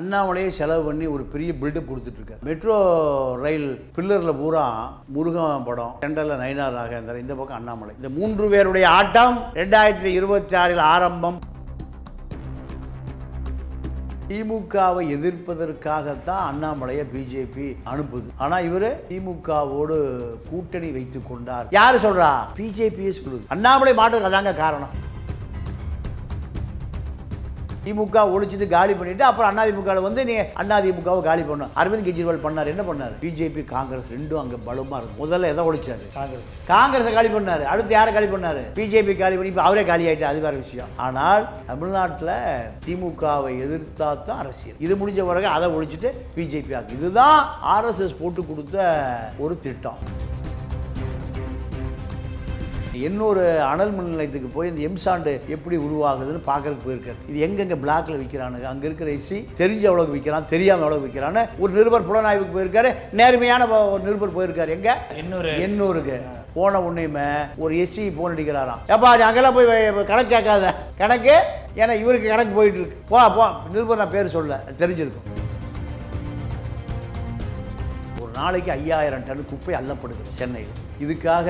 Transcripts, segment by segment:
அண்ணாமலையே செலவு பண்ணி ஒரு பெரிய பில்டப் கொடுத்துட்ருக்காரு. மெட்ரோ ரயில் பில்லரில் பூரா முருகன் படம் சென்டரில் நயினார் நாகேந்திரன் இந்த பக்கம் அண்ணாமலை. இந்த மூன்று பேருடைய ஆட்டம் ரெண்டாயிரத்தி இருபத்தி ஆறில் ஆரம்பம். திமுகவை எதிர்ப்பதற்காகத்தான் அண்ணாமலையை பிஜேபி அனுப்புது. ஆனால் இவர் திமுகவோடு கூட்டணி வைத்துக் கொண்டார். யார் சொல்றா? பிஜேபியே சொல்லுது. அண்ணாமலை மாட்டுக்கு அதாங்க காரணம். திமுக ஒழிச்சிட்டு காலி பண்ணிட்டு அப்புறம் அதிமுகவில் வந்து நீ அதிமுகவை காலி பண்ணும் அரவிந்த் கெஜ்ரிவால் பண்ணார். என்ன பண்ணார்? பிஜேபி காங்கிரஸ் ரெண்டும் அங்கே பலமா இருக்கு. முதல்ல எதை ஒழிச்சாரு? காங்கிரஸ். காங்கிரஸை காலி பண்ணாரு. அடுத்து யாரை காலி பண்ணாரு? பிஜேபி காலி பண்ணி இப்போ அவரே காலி ஆயிட்டு அது வேற விஷயம். ஆனால் தமிழ்நாட்டில் திமுகவை எதிர்த்தா தான் அரசியல். இது முடிஞ்ச பிறகு அதை ஒழிச்சிட்டு பிஜேபி ஆக்கு. இதுதான் ஆர்எஸ்எஸ் போட்டு கொடுத்த ஒரு திட்டம். இன்னொரு அனல் மின் நிலையத்துக்கு போய் இந்த எம்சாண்டு எப்படி உருவாகுதுன்னு பார்க்கறதுக்கு போயிருக்காரு. இது எங்கெங்க பிளாக்ல விற்கிறானுங்க அங்கே இருக்கிற எஸ்சி தெரிஞ்ச எவ்வளவு விற்கிறான் தெரியாம எவ்வளவு விற்கிறான்னு ஒரு நிருபர் புலனாய்வுக்கு போயிருக்காரு. நேர்மையான ஒரு நிருபர் போயிருக்காரு. எங்க? இன்னொரு. எண்ணூருக்கு போன உன்னையுமே ஒரு எஸ்சி போன் அடிக்கிறாராம். ஏப்பா அங்கெல்லாம் போய் கணக்கு கேட்காத. கணக்கு? ஏன்னா இவருக்கு கணக்கு போயிட்டு இருக்கு. போ போ. நிருபர் நான் பேர் சொல்ல. தெரிஞ்சிருக்கும். ஒரு நாளைக்கு ஐயாயிரம் டன் குப்பை அள்ளப்படுது சென்னையில். இதுக்காக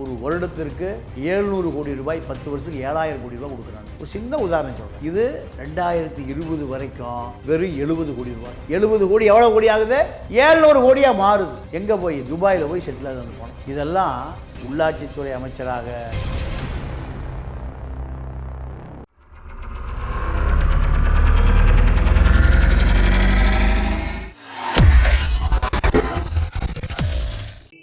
ஒரு வருடத்திற்கு ஏழ்நூறு கோடி ரூபாய் பத்து வருஷத்துக்கு ஏழாயிரம் கோடி ரூபாய் கொடுக்குறாங்க. ஒரு சின்ன உதாரணம் சொல்றேன். இது ரெண்டாயிரத்தி இருபது வரைக்கும் வெறும் எழுபது கோடி ரூபாய். எழுபது கோடி எவ்வளோ கோடி ஆகுது? ஏழ்நூறு கோடியாக மாறுது. எங்கே போய்? துபாயில் போய் செட்டில் ஆகுது போனோம். இதெல்லாம் உள்ளாட்சித்துறை அமைச்சராக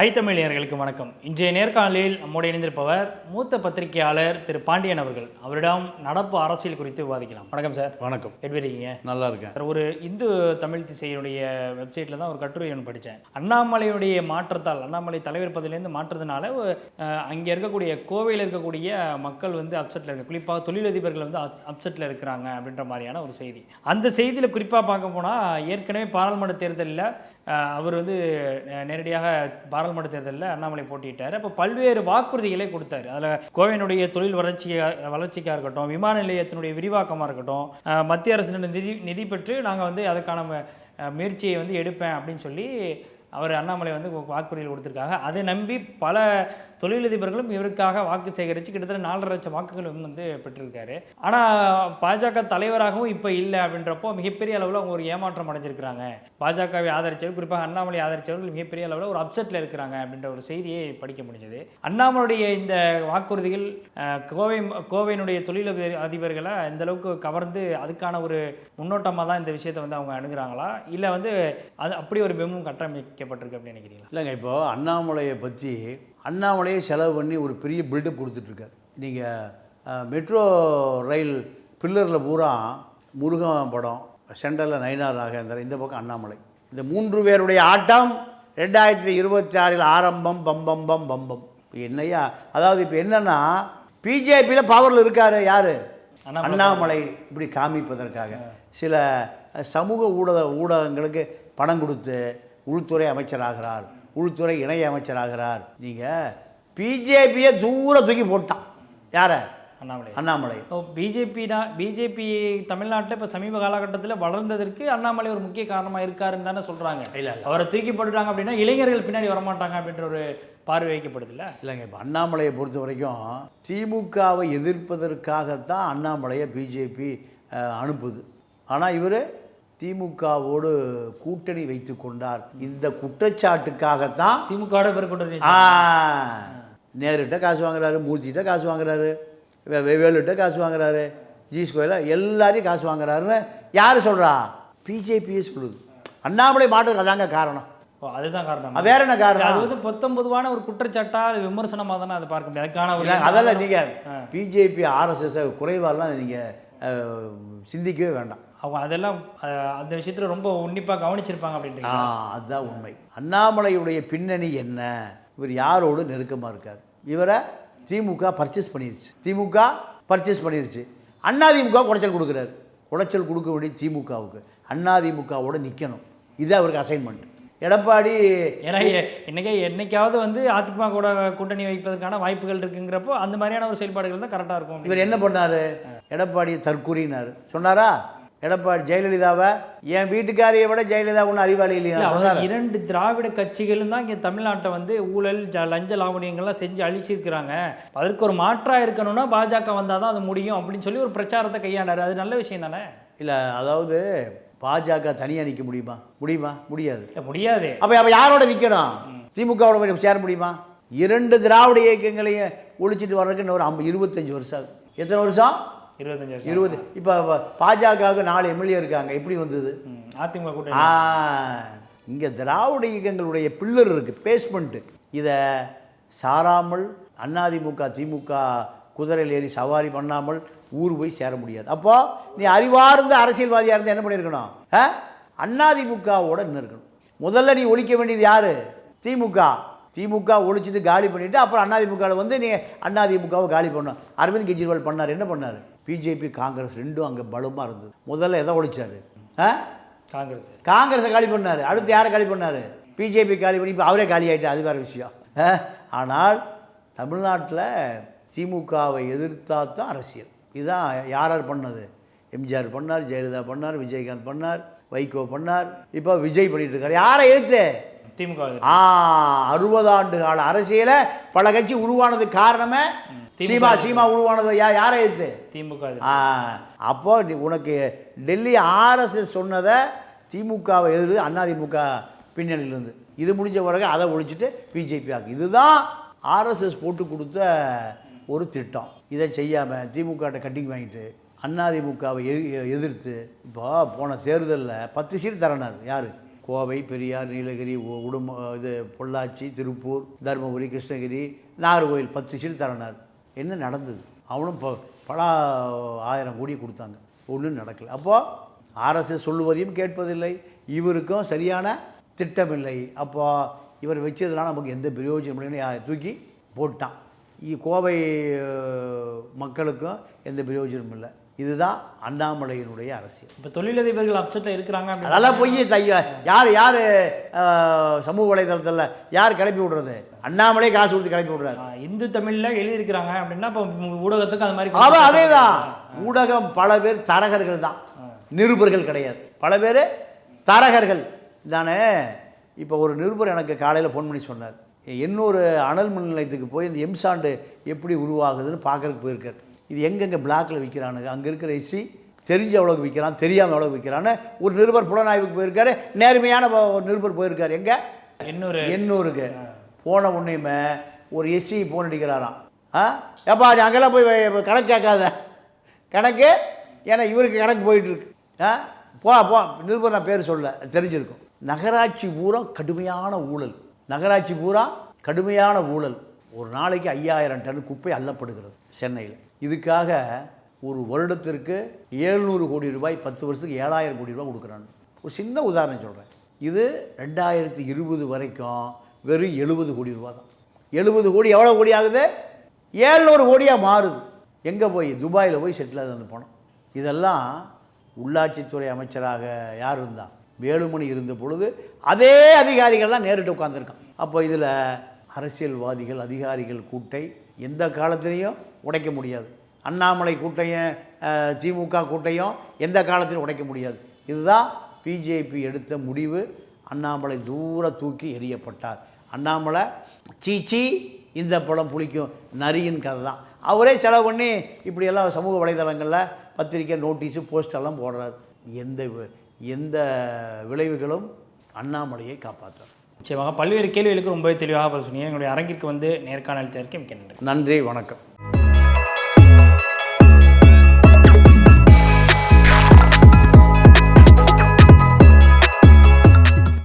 ஐத்தமிழியர்களுக்கு வணக்கம். இன்றைய நேர்காணலில் நம்மோடு இணைந்திருப்பவர் மூத்த பத்திரிகையாளர் திரு பாண்டியன் அவர்கள். அவரிடம் நடப்பு அரசியல் குறித்து விவாதிக்கலாம். வணக்கம் சார். வணக்கம். எப்படி இருக்கீங்க. நல்லா இருக்கேன். சார் ஒரு இந்து தமிழ் திசையினுடைய வெப்சைட்டில் தான் ஒரு கட்டுரை ஒன்று படித்தேன். அண்ணாமலையுடைய மாற்றத்தால் அண்ணாமலை தலைவர் பதவியிலேருந்து மாற்றத்தினால அங்கே இருக்கக்கூடிய கோவையில் இருக்கக்கூடிய மக்கள் வந்து அப்செட்டில் இருக்க குறிப்பாக தொழிலதிபர்கள் வந்து அப்செட்டில் இருக்கிறாங்க அப்படின்ற மாதிரியான ஒரு செய்தி. அந்த செய்தியில் குறிப்பாக பார்க்க போனால் ஏற்கனவே பாராளுமன்ற தேர்தலில் அவர் வந்து நேரடியாக பாராளுமன்ற தேர்தலில் அண்ணாமலை போட்டியிட்டார். அப்போ பல்வேறு வாக்குறுதிகளை கொடுத்தாரு. அதில் கோவையினுடைய தொழில் வளர்ச்சி வளர்ச்சிக்காக இருக்கட்டும் விமான நிலையத்தினுடைய விரிவாக்கமாக இருக்கட்டும் மத்திய அரசு நிதி நிதி பெற்று நாங்கள் வந்து அதுக்கான முயற்சியை வந்து எடுப்பேன் அப்படின்னு சொல்லி அவர் அண்ணாமலை வந்து வாக்குறுதிகள் கொடுத்துருக்காங்க. அதை நம்பி பல தொழிலதிபர்களும் இவருக்காக வாக்கு சேகரித்து கிட்டத்தட்ட நாலரை லட்சம் வாக்குகளும் வந்து பெற்றிருக்காரு. ஆனால் பாஜக தலைவராகவும் இப்போ இல்லை அப்படின்றப்போ மிகப்பெரிய அளவில் அவங்க ஒரு ஏமாற்றம் அடைஞ்சிருக்கிறாங்க. பாஜகவை ஆதரிச்சவர் குறிப்பாக அண்ணாமலை ஆதரிச்சவர்கள் மிகப்பெரிய அளவில் ஒரு அப்செட்டில் இருக்கிறாங்க அப்படின்ற ஒரு செய்தியை படிக்க முடிஞ்சது. அண்ணாமலையுடைய இந்த வாக்குறுதிகள் கோவை கோவையினுடைய தொழில் அதிபர்களை இந்த அளவுக்கு கவர்ந்து அதுக்கான ஒரு முன்னோட்டமாக தான் இந்த விஷயத்தை வந்து அவங்க அணுகிறாங்களா? இல்லை வந்து அது அப்படி ஒரு பிம்பம் கட்டமைக்கப்பட்டிருக்கு அப்படின்னு நினைக்கிறீங்களா? இல்லைங்க இப்போ அண்ணாமலையை பற்றி அண்ணாமலையே செலவு பண்ணி ஒரு பெரிய பில்டப் கொடுத்துட்ருக்காரு. நீங்கள் மெட்ரோ ரயில் பில்லரில் பூரா முருகன் படம் சென்டரில் நயினார் நாகேந்திரன் இந்த பக்கம் அண்ணாமலை. இந்த மூன்று பேருடைய ஆட்டம் ரெண்டாயிரத்தி இருபத்தி ஆறில் ஆரம்பம் பம்பம் பம் பம்பம் என்னையா அதாவது இப்போ என்னன்னா பிஜேபியில் பவரில் இருக்காரு யார். அண்ணாமலை. இப்படி காமிப்பதற்காக. சில சமூக ஊடக ஊடகங்களுக்கு பணம் கொடுத்து உள்துறை அமைச்சராகிறார் உள்துறை இணை அமைச்சராகிறார். நீங்கள் பிஜேபியை தூர தூக்கி போட்டான். யார? அண்ணாமலை. அண்ணாமலை. பிஜேபி தான் பிஜேபி தமிழ்நாட்டில் இப்போ சமீப காலகட்டத்தில் வளர்ந்ததற்கு அண்ணாமலை ஒரு முக்கிய காரணமாக இருக்காருன்னு தானே சொல்கிறாங்க இல்ல, இல்ல. அவரை தூக்கி போட்டுட்டாங்க அப்படின்னா இளைஞர்கள் பின்னாடி வரமாட்டாங்க அப்படின்ற ஒரு பார்வை வைக்கப்படுதுல்ல இல்லைங்க இப்போ அண்ணாமலையை பொறுத்த வரைக்கும் திமுகவை எதிர்ப்பதற்காகத்தான் அண்ணாமலையை பிஜேபி அனுப்புது. ஆனால் இவர் திமுகவோடு கூட்டணி வைத்து கொண்டார். இந்த குற்றச்சாட்டுக்காகத்தான் கொண்டு ஆ நேருகிட்ட காசு வாங்குறாரு மூர்த்திகிட்ட காசு வாங்குறாரு வேலுகிட்ட காசு வாங்குறாரு ஜீஸ் கோயிலில் எல்லாரையும் காசு வாங்குறாருன்னு யார் சொல்கிறா பிஜேபியே சொல்லுது. அண்ணாமலை மாட்டுக்கு அதாங்க காரணம். அதுதான் காரணம். அது வேற என்ன அது காரணம் வந்து பொத்தம்பதுவான ஒரு குற்றச்சாட்டா விமர்சனமாக தானே அதை பார்க்க முடியாது அதெல்லாம் நீங்கள் பிஜேபி ஆர்எஸ்எஸ் குறைவாலாம் நீங்கள் சிந்திக்கவே வேண்டாம். அவங்க அதெல்லாம் அந்த விஷயத்தில் ரொம்ப உன்னிப்பாக கவனிச்சிருப்பாங்க ஆ அப்படின்றீங்க அதுதான் உண்மை. அண்ணாமலையுடைய பின்னணி என்ன? இவர் யாரோடு நெருக்கமாக இருக்கார்? இவரை திமுக பர்ச்சேஸ் பண்ணிருச்சு. திமுக பர்ச்சேஸ் பண்ணிருச்சு. அதிமுக குடைச்சல் கொடுக்குறாரு. குடைச்சல் கொடுக்க வேண்டிய திமுகவுக்கு. அதிமுகவோட நிற்கணும் இது அவருக்கு அசைன்மெண்ட் எடப்பாடி ஏன்னா என்னைக்கே என்னைக்காவது வந்து அதிமுக கூட கூட்டணி வைப்பதற்கான வாய்ப்புகள் இருக்குங்கிறப்போ அந்த மாதிரியான ஒரு செயல்பாடுகள் தான் கரெக்டாக இருக்கும் இவர் என்ன பண்ணார்? எடப்பாடி தற்கூறினார். சொன்னாரா? எடப்பாடி ஜெயலலிதாவை என் வீட்டுக்காரியை விட ஜெயலலிதா ஒன்றும் அறிவாளி இல்ல, இல்லையா இரண்டு திராவிட கட்சிகளும் தான் இங்கே தமிழ்நாட்டை வந்து ஊழல் ஜ லஞ்ச லாவணியங்கள்லாம் செஞ்சு அழிச்சிருக்கிறாங்க. அதற்கு ஒரு மாற்றாக இருக்கணும்னா பாஜக வந்தால் தான் அது முடியும் அப்படின்னு சொல்லி ஒரு பிரச்சாரத்தை கையாண்டாரு. அது நல்ல விஷயம் தானே? இல்லை அதாவது பாஜக தனியாக நிற்க முடியுமா? முடியுமா? முடியாது. முடியாது. அப்போ அப்போ யாரோட நிற்கணும் திமுகவோட போய் சேர முடியுமா? இரண்டு திராவிட இயக்கங்களையும் ஒழிச்சிட்டு வர்றதுக்கு இன்னும் ஒரு ஐம்பது இருபத்தஞ்சு வருஷம் ஆகும் எத்தனை வருஷம்? இருபத்தஞ்சு வருஷம் இருபது. இப்போ பாஜகவுக்கு நாலு எம்எல்ஏ இருக்காங்க. எப்படி வந்தது? அதிமுக கூட்டணி. ஆ. இங்கே திராவிட இயக்கங்களுடைய பில்லர் இருக்குது பேஸ்மெண்ட்டு இதை சாராமல் அதிமுக திமுக குதிரையில் ஏறி சவாரி பண்ணாமல் ஊர் போய் சேர முடியாது. அப்போ நீ அறிவார்ந்த அரசியல்வாதியாக இருந்தால் என்ன பண்ணியிருக்கணும்? ஆ? அதிமுகவோட நின்று இருக்கணும் முதல்ல நீ ஒழிக்க வேண்டியது யார்? திமுக. திமுக ஒழிச்சிட்டு காலி பண்ணிவிட்டு அப்புறம் அதிமுகவில் வந்து நீ அதிமுகவை காலி பண்ணணும். அரவிந்த் கெஜ்ரிவால் பண்ணார். என்ன பண்ணார்? பிஜேபி காங்கிரஸ் ரெண்டும் அங்கே பலமாக இருந்தது. முதல்ல எதை ஒழிச்சார்? ஆ? காங்கிரஸ். காங்கிரஸை காலி பண்ணார். அடுத்து யாரை காலி பண்ணார்? பிஜேபி காலி பண்ணி இப்போ அவரே காலி ஆகிட்டார் அது வேறு விஷயம். ஆனால் தமிழ்நாட்டில் திமுகவை எதிர்த்தா தான் அரசியல். இதுதான் யார் யார் பண்ணது? எம்ஜிஆர் பண்ணார் ஜெயலலிதா பண்ணார் விஜயகாந்த் பண்ணார் வைகோ பண்ணார். இப்போ விஜய் பண்ணிட்டு இருக்காரு. யாரை எதிர்த்து? திமுக. ஆ அறுபது ஆண்டு கால அரசியலை பல கட்சி உருவானதுக்கு காரணமே. சீமா சீமா உருவானது யா யாரை எதிர்த்து? திமுக அப்போ உனக்கு டெல்லி ஆர்எஸ்எஸ் சொன்னதை திமுகவை எதிர்த்து அதிமுக பின்னணியிலேருந்து. இது முடிஞ்ச பிறகு அதை ஒழிச்சிட்டு பிஜேபி ஆக்கு. இதுதான் ஆர்எஸ்எஸ் போட்டு கொடுத்த ஒரு திட்டம். இதை செய்யாமல் திமுகட்ட கட்டிங் வாங்கிட்டு அதிமுகவை எதிர்த்து இப்போ போன தேர்தலில் பத்து சீட் தரனார். யார்? கோவை பெரியார் நீலகிரி உடும இது பொள்ளாச்சி திருப்பூர் தருமபுரி கிருஷ்ணகிரி நாகர்கோவில் பத்து சீட் தரனார். என்ன நடந்தது? அவனும் இப்போ பல ஆயிரம் கோடி கொடுத்தாங்க. ஒன்றும் நடக்கல. அப்போது ஆர்எஸ்எஸ் சொல்லுவதையும் கேட்பதில்லை. இவருக்கும் சரியான திட்டமில்லை. அப்போ இவர் வச்சதுனால நமக்கு எந்த பிரயோஜனம் இல்லைன்னு தூக்கி போட்டான். இ- கோவை மக்களுக்கும் எந்த பிரயோஜனமும் இல்லை. இதுதான் அண்ணாமலையினுடைய அரசியல். இப்போ தொழிலதிபர்கள் அப்செட்டில் இருக்கிறாங்க அதெல்லாம் போய் தைய யார் யார் சமூக வலைதளத்தில் யார் கிளப்பி விடுறது? அண்ணாமலே காசு கொடுத்து கிளப்பி விடுறாரு. இந்து தமிழ்ல எழுதியிருக்கிறாங்க அப்படின்னா இப்போ ஊடகத்துக்கு அது மாதிரி அவன் அதே தான் ஊடகம் பல பேர் தரகர்கள் தான். நிருபர்கள் கிடையாது. பல பேர் தரகர்கள். தானே இப்போ ஒரு நிருபர் எனக்கு காலையில் ஃபோன் பண்ணி சொன்னார். இன்னொரு அனல் மின் நிலையத்துக்கு போய் இந்த எம்சாண்டு எப்படி உருவாகுதுன்னு பார்க்கறதுக்கு போயிருக்கார். இது எங்கெங்கே பிளாக்கில் விற்கிறானுங்க அங்கே இருக்கிற எஸ்சி தெரிஞ்ச எவ்வளோக்கு விற்கிறான் தெரியாமல் எவ்வளோ விற்கிறான்னு ஒரு நிருபர் புலனாய்வுக்கு போயிருக்காரு. நேர்மையான ஒரு நிருபர் போயிருக்காரு. எங்கே? இன்னொரு. எண்ணூருக்கு போன உடனேயுமே ஒரு எஸ்சி ஃபோன் அடிக்கிறாராம். ஆ? ஏப்பா நீ அங்கெல்லாம் போய் கணக்கு கேட்காத. கணக்கு? ஏன்னா இவருக்கு கணக்கு போயிட்டு இருக்கு ஆ? போ போ. நிருபர் நான் பேர் சொல்ல. தெரிஞ்சிருக்கும். நகராட்சி பூரா கடுமையான ஊழல். நகராட்சி பூரா கடுமையான ஊழல். ஒரு நாளைக்கு ஐயாயிரம் டன் குப்பை அள்ளப்படுகிறது சென்னையில். இதுக்காக ஒரு வருடத்திற்கு ஏழ்நூறு கோடி ரூபாய் பத்து வருஷத்துக்கு ஏழாயிரம் கோடி ரூபாய் கொடுக்குறாங்க. ஒரு சின்ன உதாரணம் சொல்கிறேன் இது ரெண்டாயிரத்தி இருபது வரைக்கும் வெறும் எழுபது கோடி ரூபா தான். எழுபது கோடி எவ்வளோ கோடி ஆகுது? ஏழ்நூறு கோடியாக மாறுது. எங்கே போய்? துபாயில் போய் செட்டில் ஆகுது அந்த பணம் இதெல்லாம் உள்ளாட்சித்துறை அமைச்சராக யார் இருந்தால் வேலுமணி இருந்த பொழுது அதே அதிகாரிகள்லாம் நேரிட்டு உட்காந்துருக்கான் அப்போ இதில் அரசியல்வாதிகள் அதிகாரிகள் கூட்டை எந்த காலத்திலையும் உடைக்க முடியாது. அண்ணாமலை கூட்டையும் திமுக கூட்டையும் எந்த காலத்திலும் உடைக்க முடியாது. இதுதான் பிஜேபி எடுத்த முடிவு. அண்ணாமலை தூர தூக்கி எறியப்பட்டார். அண்ணாமலை சீச்சி இந்த படம் புளிக்கும் நரியின் கதை தான். அவரே செலவு பண்ணி இப்படியெல்லாம் சமூக வலைதளங்களில் பத்திரிக்கை நோட்டீஸு போஸ்டெல்லாம் போடுறாரு. எந்த எந்த விளைவுகளும் அண்ணாமலையை காப்பாற்றார் நிச்சயமாக பல்வேறு கேள்விகளுக்கு ரொம்பவே தெளிவாக சொன்னீங்க. எங்களுடைய அரங்கிற்கு வந்து நேர்காணல் தேர்க்கு மிக்க நன்றி. நன்றி வணக்கம்.